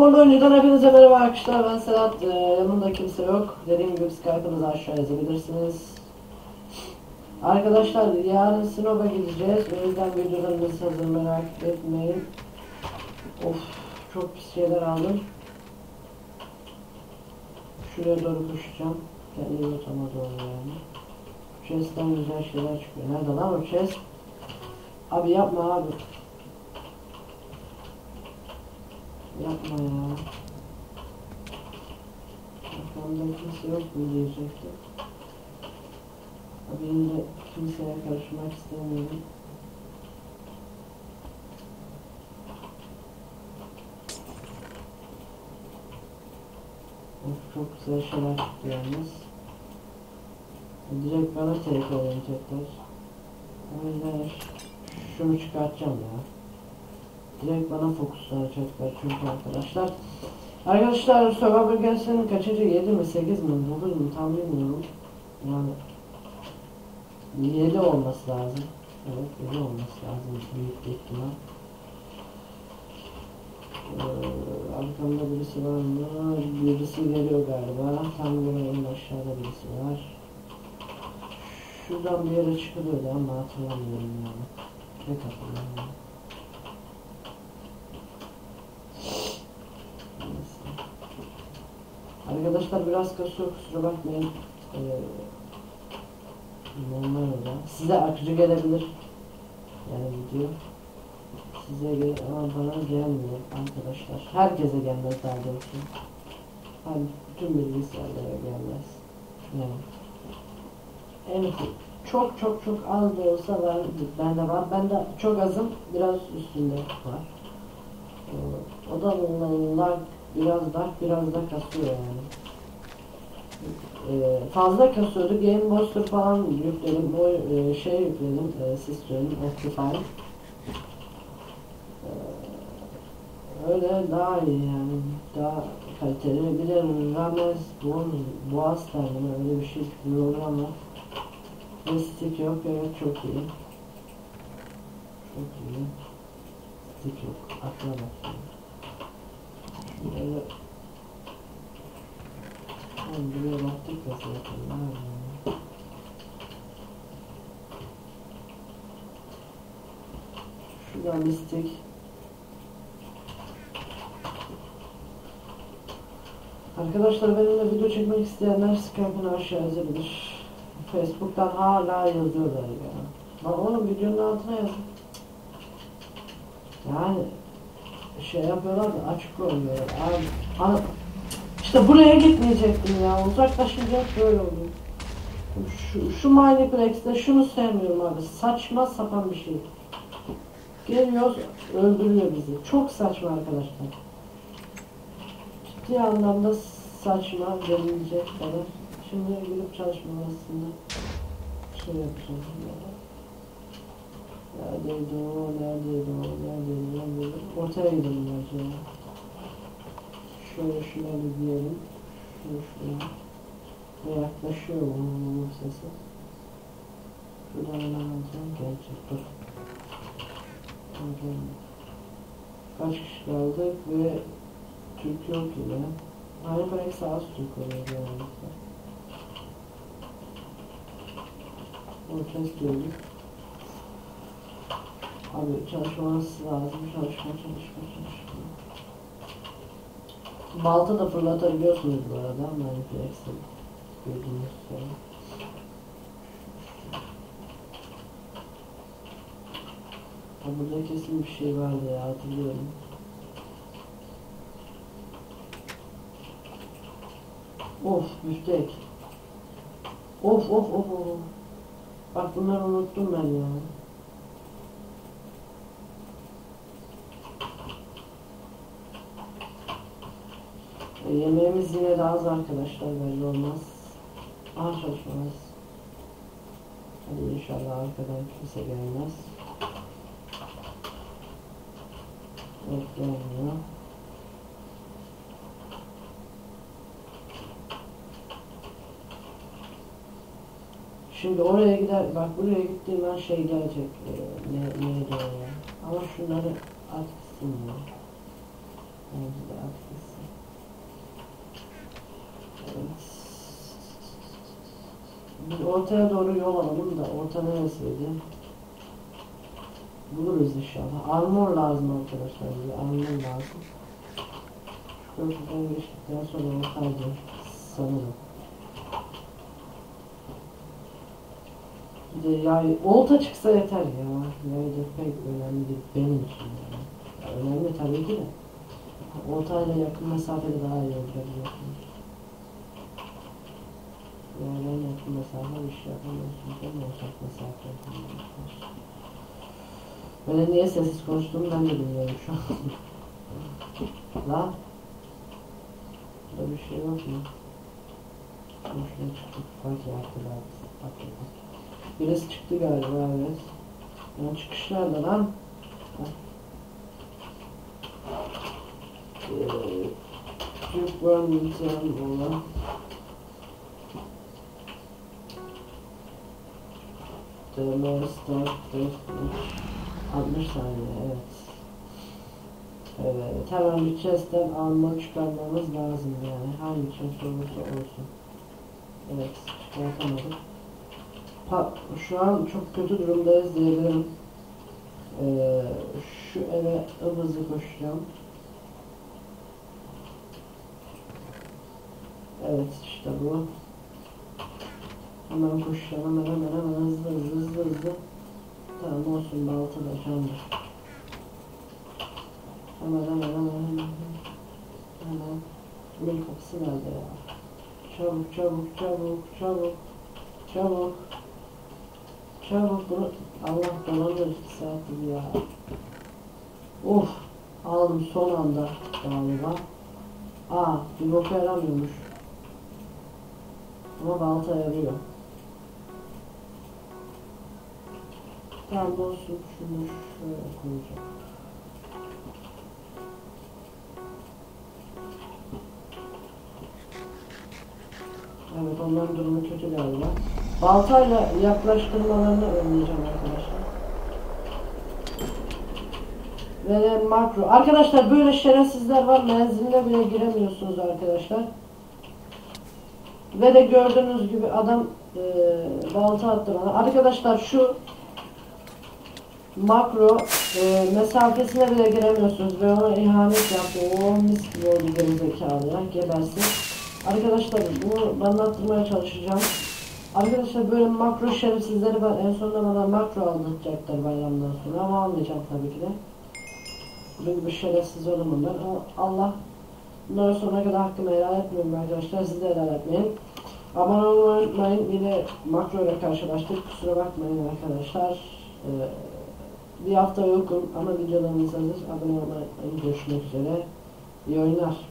Porno oyuncudan hepinize merhaba arkadaşlar ben Sedat ee, yanımda kimse yok. Dediğim gibi Skype'ınızı aşağı yazabilirsiniz. Arkadaşlar yarın Sinop'a gideceğiz. O yüzden videolarımız hazır merak etmeyin. Of çok pis şeyler aldım. Şuraya doğru koşacağım. Kendi yotama doğru yani. Chest'ten güzel şeyler çıkıyor. Nerede lan o chest? Abi yapma abi Yapma ya. Arkamda kimse yok mu diyecektim. Abi yine de kimseye karışmak istemiyorum. Of çok güzel şeyler çıktı yalnız. Direkt bana TK oynayacaklar. O yüzden şunu çıkartacağım ya. Direkt bana fokuslanacaklar çünkü arkadaşlar. Arkadaşlar Survivor Guns'ın kaçıncı 7 mi 8 mi 9 mu tam bilmiyorum. Yani 7 olması lazım. Evet 7 olması lazım büyük bir ihtimal. Ee, arkamda birisi var mı? Birisi geliyor galiba. Tam en aşağıda birisi var. Şuradan bir yere çıkılıyordu ama hatırlamıyorum yani. Pek hatırlamıyorum. Arkadaşlar biraz kasıyor kusura bakmayın. Ee. Size akıcı gelebilir. Yani video. Size gel ama bana gelmiyor arkadaşlar. Herkese gelmez daha doğrusu. Hani bütün bilgisayarlara gelmez. Yani. En çok çok çok az da olsa ben bende var. Bende çok azım biraz üstünde var. Ee, o da lag biraz da biraz da kasıyor yani. Ee, fazla kasıyordu. Game Booster falan yükledim. O e, şey yükledim. E, System Optifine. Ee, öyle daha iyi yani. Daha kaliteli. Bir de Rames Boğaz, termini öyle bir şey diyorlar ama stick yok. Evet çok iyi. Çok iyi. Stick yok. Akla bak. Böyle Oğlum buraya baktık da zaten? Şuradan listek Arkadaşlar benimle video çekmek isteyenler Skype'ını aşağı yazabilir. Facebook'tan hala yazıyorlar ya. Lan oğlum videonun altına yazın. Yani şey yapıyorlar da açık koyuyorlar. Abi, ana, işte buraya gitmeyecektim ya. Uzaklaşınca böyle oluyor. Şu, şu Mineplex'te şunu sevmiyorum abi. Saçma sapan bir şey. Geliyor öldürüyor bizi. Çok saçma arkadaşlar. Ciddi anlamda saçma denilecek kadar. Şimdi gidip çalışma aslında şey yapacağım. Neredeydi o, neredeydi o, neredeydi, neredeydi. Gidelim bence ya. Şöyle şunları diyelim. Şunu şuraya. Ve yaklaşıyor bunun sesi. Şuradan alacağım. Gelecek dur. Okay. Kaç kişi kaldık ve Türk yok yine. Aynı bırak sağ az Türk oluyor genellikle. Bunu test Abi çalışması lazım. Çalışma, çalışma, çalışma. Balta da fırlatabiliyorsunuz bu arada. Maniflex'te gördüğünüz üzere. Ha burada kesin bir şey vardı ya hatırlıyorum. Of büftek. Of of of of. Bak bunları unuttum ben ya. E, yemeğimiz yine de az arkadaşlar belli olmaz. Aha çalışmaz. Hadi inşallah arkadan kimse gelmez. Evet gelmiyor. Şimdi oraya gider, bak buraya gittiğim an şey gelecek, e, ne, o ya. Ama şunları at gitsin ya. Bence de at gitsin. Ortaya doğru yol alalım da orta neresiydi? Buluruz inşallah. Armor lazım arkadaşlar bize. Armor lazım. Köprüden geçtikten sonra ortaydı sanırım. Bir de yay, olta çıksa yeter ya. Yay da pek önemli değil benim için yani. Ya önemli tabii ki de. Oltayla yakın mesafede daha iyi öldürebiliyorsunuz. Yani en yakın mesafe yapamıyorsunuz ama uzak mesafe. Böyle niye sessiz konuştuğumu ben de bilmiyorum şu an. Lan. Burada bir şey yok mu? Boşuna çıktık. Yaptılar. Bak bak. Birisi çıktı galiba evet. Ya çıkış nerede lan? Ee, Türk var mı olan? TM start deathmatch 60 saniye evet. Evet hemen bir chest'ten alma çıkarmamız lazım yani hangi chest olursa olsun. Evet çıkartamadık. Pa şu an çok kötü durumdayız diyebilirim. Ee, şu eve hızlı koşacağım. Evet işte bu. Hemen koşacağım hemen hemen hemen hızlı hızlı hızlı hızlı. Tamam olsun balta da candır. Hemen hemen hemen hemen. Hemen. Bunun kapısı nerede ya? Çabuk çabuk çabuk çabuk. Çabuk. Çabuk bunu. Allah dolanıyor iki saattir ya. Of. Aldım son anda galiba. Aa bir boka yaramıyormuş. Ama balta yarıyor. Olsun şunu şöyle koyacağım. Evet onların durumu kötü galiba. Baltayla yaklaştırmalarını önleyeceğim arkadaşlar. Ve makro. Arkadaşlar böyle şerefsizler var. Menziline bile giremiyorsunuz arkadaşlar. Ve de gördüğünüz gibi adam e, balta attı bana. Arkadaşlar şu makro e, mesafesine bile giremiyorsunuz ve ona ihanet yaptı. O mis gibi oldu gerizekalı ya. Gebersin. Arkadaşlar bunu anlattırmaya çalışacağım. Arkadaşlar böyle makro şerefsizleri var. En sonunda bana makro aldıracaklar bayramdan sonra ama almayacağım tabii ki de. Bunun gibi şerefsiz olumum ben. Ama Allah bundan sonra kadar hakkımı helal etmiyorum arkadaşlar. Siz de helal etmeyin. Abone olmayı unutmayın. Yine makro ile karşılaştık. Kusura bakmayın arkadaşlar. Ee, bir hafta yokum ama videolarımız hazır. Abone olmayı. Görüşmek üzere. İyi oyunlar.